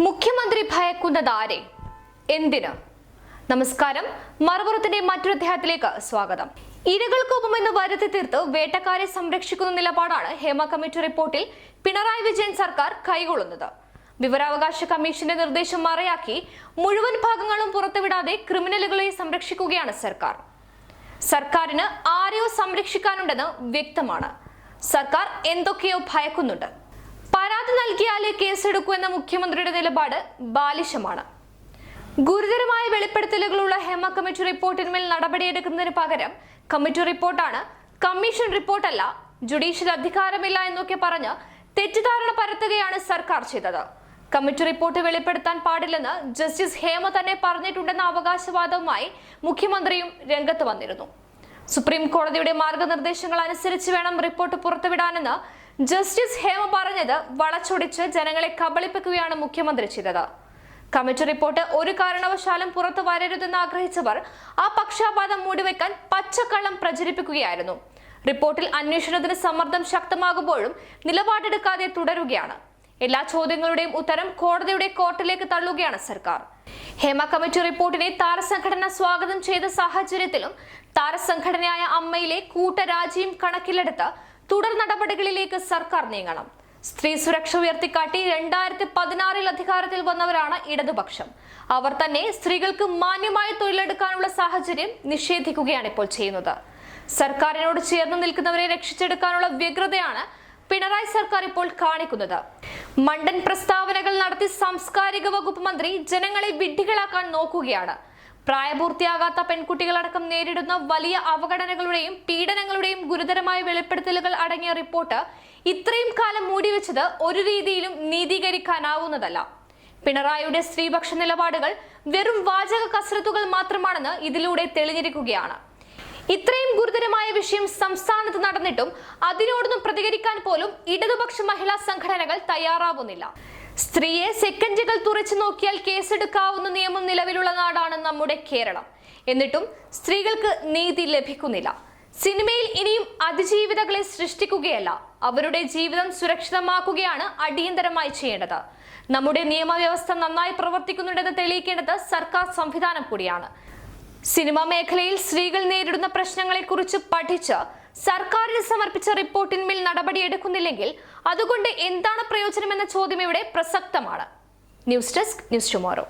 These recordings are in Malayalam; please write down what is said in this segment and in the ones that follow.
മുഖ്യമന്ത്രി ഭയക്കുന്നത് ആരെ? എന്തിന്? നമസ്കാരം. മറുപുറത്തിന്റെ മറ്റൊരു അധ്യായത്തിലേക്ക് സ്വാഗതം. ഇരകൾക്കൊപ്പമെന്ന് വരുത്തി തീർത്ത് വേട്ടക്കാരെ സംരക്ഷിക്കുന്ന നിലപാടാണ് ഹേമ കമ്മിറ്റി റിപ്പോർട്ടിൽ പിണറായി വിജയൻ സർക്കാർ കൈകൊള്ളുന്നത്. വിവരാവകാശ കമ്മീഷന്റെ നിർദ്ദേശം മറയാക്കി മുഴുവൻ ഭാഗങ്ങളും പുറത്തുവിടാതെ ക്രിമിനലുകളെ സംരക്ഷിക്കുകയാണ് സർക്കാർ. സർക്കാരിന് ആരെയോ സംരക്ഷിക്കാനുണ്ടെന്ന് വ്യക്തമാണ്. സർക്കാർ എന്തൊക്കെയോ ഭയക്കുന്നുണ്ട്. പരാതി നൽകിയാലേ കേസെടുക്കൂ എന്ന മുഖ്യമന്ത്രിയുടെ നിലപാട് ബാലിശമാണ്. ഗുരുതരമായ വെളിപ്പെടുത്തലുകളുള്ള ഹേമ കമ്മിറ്റി റിപ്പോർട്ടിന്മേൽ നടപടിയെടുക്കുന്നതിന് പകരം കമ്മിറ്റി റിപ്പോർട്ടാണ്. കമ്മീഷൻ റിപ്പോർട്ടല്ല ജുഡീഷ്യൽ അധികാരമില്ല എന്നൊക്കെ പറഞ്ഞ് തെറ്റിദ്ധാരണ പരത്തുകയാണ് സർക്കാർ ചെയ്തത്. കമ്മിറ്റി റിപ്പോർട്ട് വെളിപ്പെടുത്താൻ പാടില്ലെന്ന് ജസ്റ്റിസ് ഹേമ തന്നെ പറഞ്ഞിട്ടുണ്ടെന്ന അവകാശവാദവുമായി മുഖ്യമന്ത്രിയും രംഗത്ത് വന്നിരുന്നു. സുപ്രീം കോടതിയുടെ മാർഗനിർദ്ദേശങ്ങൾ അനുസരിച്ച് വേണം റിപ്പോർട്ട് പുറത്തുവിടാനെന്ന് ജസ്റ്റിസ് ഹേമ പറഞ്ഞത് വളച്ചൊടിച്ച് ജനങ്ങളെ കബളിപ്പിക്കുകയാണ് മുഖ്യമന്ത്രി ചെയ്തത്. കമ്മിറ്റി റിപ്പോർട്ട് ഒരു കാരണവശാലും പുറത്തു വരരുതെന്ന് ആഗ്രഹിച്ചവർ ആ പക്ഷാപാതം മൂടിവെക്കാൻ പച്ചക്കള്ളം പ്രചരിപ്പിക്കുകയായിരുന്നു. റിപ്പോർട്ടിൽ അന്വേഷണത്തിന് സമ്മർദ്ദം ശക്തമാകുമ്പോഴും നിലപാടെടുക്കാതെ തുടരുകയാണ്. എല്ലാ ചോദ്യങ്ങളുടെയും ഉത്തരം കോടതിയുടെ കോർട്ടിലേക്ക് തള്ളുകയാണ് സർക്കാർ. ഹേമ കമ്മിറ്റി റിപ്പോർട്ടിനെ താരസംഘടന സ്വാഗതം ചെയ്ത സാഹചര്യത്തിലും താരസംഘടനയായ അമ്മയിലെ കൂട്ടരാജിയും കണക്കിലെടുത്ത് തുടർ നടപടികളിലേക്ക് സർക്കാർ നീങ്ങണം. സ്ത്രീ സുരക്ഷ ഉയർത്തിക്കാട്ടി രണ്ടായിരത്തി പതിനാറിൽ അധികാരത്തിൽ വന്നവരാണ് ഇടതുപക്ഷം. അവർ തന്നെ സ്ത്രീകൾക്ക് മാന്യമായ തൊഴിലെടുക്കാനുള്ള സാഹചര്യം നിഷേധിക്കുകയാണ് ഇപ്പോൾ ചെയ്യുന്നത്. സർക്കാരിനോട് ചേർന്ന് നിൽക്കുന്നവരെ രക്ഷിച്ചെടുക്കാനുള്ള വ്യഗ്രതയാണ് പിണറായി സർക്കാർ ഇപ്പോൾ കാണിക്കുന്നത്. മണ്ടൻ പ്രസ്താവനകൾ നടത്തി സാംസ്കാരിക വകുപ്പ് മന്ത്രി ജനങ്ങളെ വിഡ്ഢികളാക്കാൻ നോക്കുകയാണ്. പ്രായപൂർത്തിയാകാത്ത പെൺകുട്ടികളടക്കം നേരിടുന്ന വലിയ അവഗണനകളുടെയും പീഡനങ്ങളുടെയും ഗുരുതരമായ വെളിപ്പെടുത്തലുകൾ അടങ്ങിയ റിപ്പോർട്ട് ഇത്രയും കാലം മൂടിവെച്ചത് ഒരു രീതിയിലും നീതീകരിക്കാനാവുന്നതല്ല. പിണറായിയുടെ സ്ത്രീപക്ഷ നിലപാടുകൾ വെറും വാചക കസരത്തുകൾ മാത്രമാണെന്ന് ഇതിലൂടെ തെളിഞ്ഞിരിക്കുകയാണ്. ഇത്രയും ഗുരുതരമായ വിഷയം സംസ്ഥാനത്ത് നടന്നിട്ടും അതിനോടൊന്നും പ്രതികരിക്കാൻ പോലും ഇടതുപക്ഷ മഹിളാ സംഘടനകൾ തയ്യാറാവുന്നില്ല. സ്ത്രീയെ സെക്കൻഡുകൾ തുറച്ചു നോക്കിയാൽ കേസെടുക്കാവുന്ന നിയമം നിലവിലുള്ള നാടാണ് നമ്മുടെ കേരളം. എന്നിട്ടും സ്ത്രീകൾക്ക് നീതി ലഭിക്കുന്നില്ല. സിനിമയിൽ ഇനിയും അതിജീവിതകളെ സൃഷ്ടിക്കുകയല്ല. അവരുടെ ജീവിതം സുരക്ഷിതമാക്കുകയാണ് അടിയന്തരമായി ചെയ്യേണ്ടത്. നമ്മുടെ നിയമവ്യവസ്ഥ നന്നായി പ്രവർത്തിക്കുന്നുണ്ടെന്ന് തെളിയിക്കേണ്ടത് സർക്കാർ സംവിധാനം കൂടിയാണ്. സിനിമാ മേഖലയിൽ സ്ത്രീകൾ നേരിടുന്ന പ്രശ്നങ്ങളെക്കുറിച്ച് പഠിച്ച് സർക്കാരിന് സമർപ്പിച്ച റിപ്പോർട്ടിന്മേൽ നടപടിയെടുക്കുന്നില്ലെങ്കിൽ അതുകൊണ്ട് എന്താണ് പ്രയോജനമെന്ന ചോദ്യം ഇവിടെ പ്രസക്തമാണ്. News desk news tomorrow.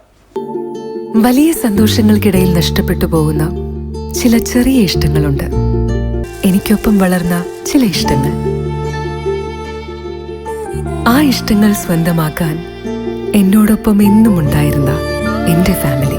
വലിയ സന്തോഷങ്ങൾക്കിടയിൽ നഷ്ടപ്പെട്ടു പോകുന്ന ചില ചെറിയ ഇഷ്ടങ്ങളുണ്ട്. എനിക്കൊപ്പം വളർന്ന ചില ഇഷ്ടങ്ങൾ. ആ ഇഷ്ടങ്ങൾ സ്വന്തമാക്കാൻ എന്നോടൊപ്പം എന്നും ഉണ്ടായിരുന്ന എന്റെ ഫാമിലി.